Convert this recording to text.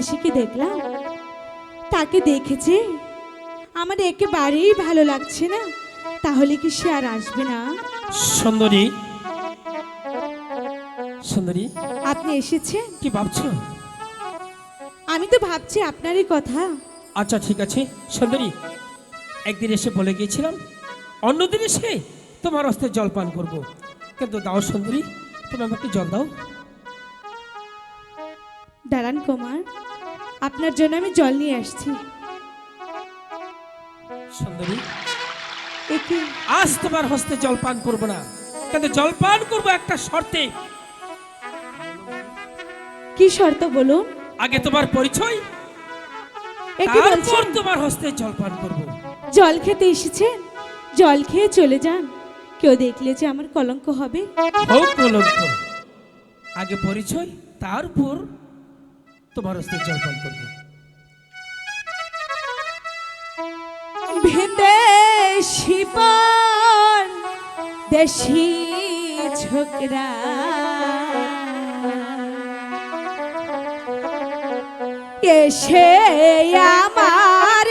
এসে কি দেখলাম? তাকে দেখেছে? আমার একেবারেই ভালো লাগছে না। তাহলে কি সে আর আসবে না? সুন্দরী। সুন্দরী। আপনি এসেছেন? কি ভাবছ? আমি তো ভাবছি আপনারই কথা। আচ্ছা ঠিক আছে। সুন্দরী একদিন এসে বলে গিয়েছিলাম অন্যদিন এসে তোমার হস্তে জল পান করব। কিন্তু দাও সুন্দরী তুমি আমাকে জল দাও। দাঁড়ান কুমার আপনার জন্য আমি জল নিয়ে আসছি। সুন্দরী আজ তোমার হস্তে জল পান করব না। কিন্তু জল পান করব একটা শর্তে। কি শর্ত বলুন? আগে তোমার পরিচয় তারপর তোমার হস্তে জল পান করব। জল খেতে এসেছেন? জল খেয়ে চলে যান। কেউ দেখলে যে আমার কলঙ্ক হবে। হোক কলঙ্ক। আগে পরিচয় তারপর তোমার হস্তে জলপান করব। বিদেশি পর দেশি ছোকরা এসে আমার